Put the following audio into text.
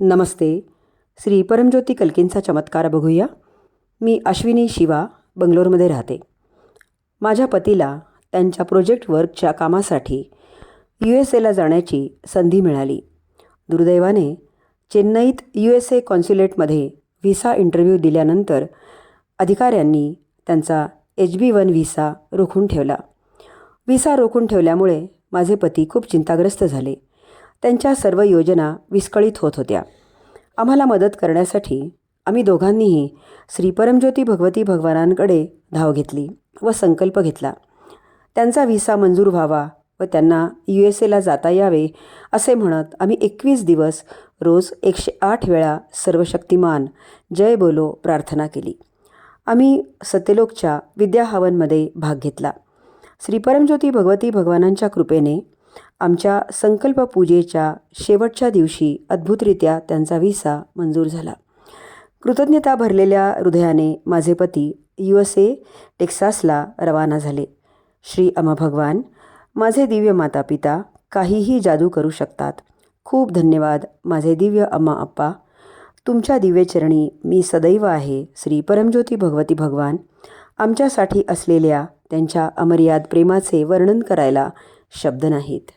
नमस्ते. श्री परमज्योती कल्कींचा चमत्कार बघूया. मी अश्विनी शिवा बंगलोरमध्ये राहते. माझ्या पतीला त्यांच्या प्रोजेक्ट वर्कच्या कामासाठी यू एस एला जाण्याची संधी मिळाली. दुर्दैवाने चेन्नईत यू एस ए कॉन्स्युलेटमध्ये व्हिसा इंटरव्ह्यू दिल्यानंतर अधिकाऱ्यांनी त्यांचा एच बी वन व्हिसा रोखून ठेवला. व्हिसा रोखून ठेवल्यामुळे माझे पती खूप चिंताग्रस्त झाले. त्यांच्या सर्व योजना विस्कळीत होत होत्या. आम्हाला मदत करण्यासाठी आम्ही दोघांनीही श्री परमज्योती भगवती भगवानांकडे धाव घेतली व संकल्प घेतला. त्यांचा व्हिसा मंजूर व्हावा व त्यांना यू एस एला जाता यावे असे म्हणत आम्ही एकवीस दिवस रोज एकशे आठ वेळा सर्वशक्तिमान जय बोलो प्रार्थना केली. आम्ही सत्यलोकच्या विद्याहवनमध्ये भाग घेतला. श्री परमज्योती भगवती भगवानांच्या कृपेने आमच्या संकल्प पूजेच्या शेवटच्या दिवशी अद्भुतरित्या त्यांचा व्हिसा मंजूर झाला. कृतज्ञता भरलेल्या हृदयाने माझे पती यू एस ए टेक्सासला रवाना झाले. श्री अमा भगवान माझे दिव्य माता पिता काहीही जादू करू शकतात. खूप धन्यवाद माझे दिव्य अम्मा अप्पा तुमच्या दिव्यचरणी मी सदैव आहे. श्री परमज्योती भगवती भगवान आमच्यासाठी असलेल्या त्यांच्या अमर्याद प्रेमाचे वर्णन करायला शब्द नाहीत.